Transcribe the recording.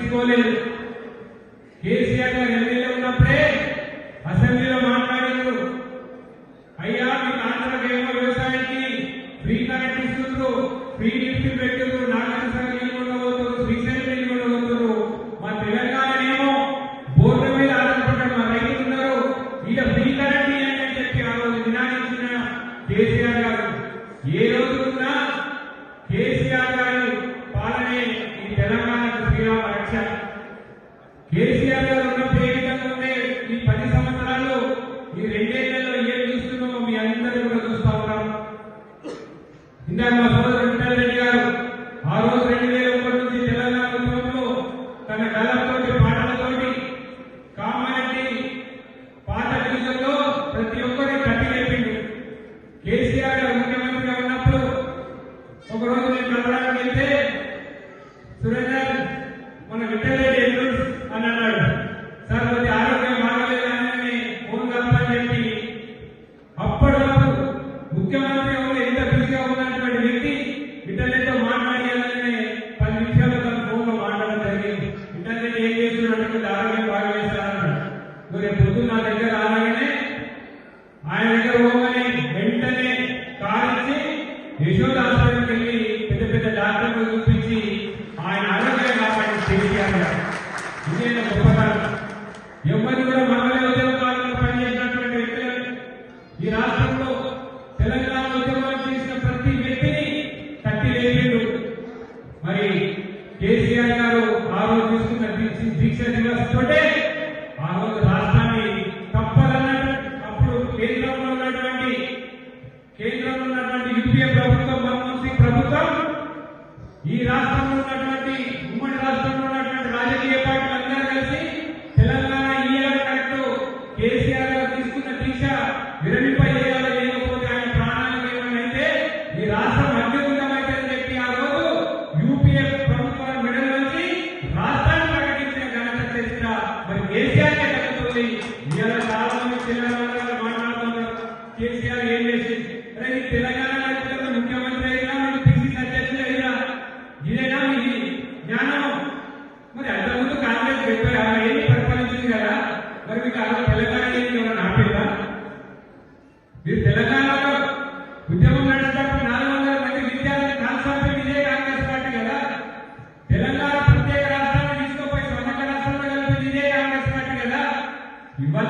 పట్టించుకోలేదు. కేసీఆర్ గారు ఎమ్మెల్యే ఉన్నప్పుడే అసెంబ్లీలో మాట్లాడారు అయ్యా మీకు ఆంధ్రకి ఏమో వ్యవసాయానికి ఫ్రీ కరెంట్ ఇస్తున్నారు ఫ్రీ లిఫ్ట్ పెట్టారు నీళ్ళు ఉండబోతున్నారు శ్రీశైలం నీళ్ళు ఉండబోతున్నారు మా తెలంగాణ ఏమో బోర్డు మీద ఆధారపడ్డ మా రైతులు ఉన్నారు. ఇక ఫ్రీ కరెంట్ ఇవ్వండి అని చెప్పి ఆ రోజు నినాదించిన కేసీఆర్ గారు. ఏ రోజు ఉన్నా కేసీఆర్ గారి కేసీఆర్ గారు ఉన్నప్పుడు ఏ విధంగా ఉండే ఈ పది సంవత్సరాలు ఈ రెండేళ్ళలో ఏం చూస్తున్నామో మీ అందరూ కూడా చూస్తా ఉన్నాం ఇందాక మా సోదరు విఠల్ రెడ్డి గారు ఆ రోజు రెండు వేల ఒకటి నుంచి తెలంగాణ ఉద్యమంలో తన కళతోటి పాటలతోటి కామారెడ్డి పాత డివిజన్లో ప్రతి ఒక్కరి కట్టి లేపిండు. కేసీఆర్ గారు ముఖ్యమంత్రిగా ఉన్నప్పుడు ఒకరోజు నేను కలవడానికి వెళ్తే సురేందర్ యశోద హాస్పిటల్కి వెళ్ళి పెద్ద పెద్ద డాక్టర్లు చూపించి ఆయన ఆరోగ్యం కాపాడి కేసీఆర్ గారు ఇదే గొప్పతనం. ఎవరిని కూడా పనిచేసినటువంటి ఈ రాష్ట్రంలో తెలంగాణ చేసిన ప్రతి వ్యక్తిని తట్టి లేపిండు. మరి కేసీఆర్ గారు ఆ రోజు తీసుకున్న దీక్ష దివస్ తోటే ఆ రోజు ఎన్డీఏ ప్రభుత్వం మన్మోహన్ సింగ్ ప్రభుత్వం ఈ రాష్ట్రంలో ఉన్నటువంటి ఉమ్మడి రాష్ట్రంలో ఉన్నటువంటి రాజకీయ పార్టీలు అందరూ కలిసి తెలంగాణ ఇయ్యాలన్నట్టు కేసీఆర్ గారు తీసుకున్న దీక్ష విరమింప ఆయన ప్రాణాలకు ఈ రాష్ట్రం అత్యున్నమైందని చెప్పి ఆ రోజు యూపీఏ ప్రభుత్వం మెడల నుంచి కేసీఆర్ దక్కుతుంది ఇలా చాలా మాట్లాడుతున్నారు. కేసీఆర్ ఏం చేసింది? తెలంగాణ మీకు ఆ తెలంగాణ ఏమైనా ఆపేదా మీరు తెలంగాణలో ఉద్యమం నడిచినప్పుడు నాలుగు వందల మంది విద్యార్థి నాలుగు సంవత్సరం కాంగ్రెస్ పార్టీ కదా? తెలంగాణ ప్రత్యేక రాష్ట్రాన్ని తీసుకుపోయి సమగ్ర రాష్ట్రంలో కలిపి ఇదే కాంగ్రెస్ పార్టీ కదా? ఇవాళ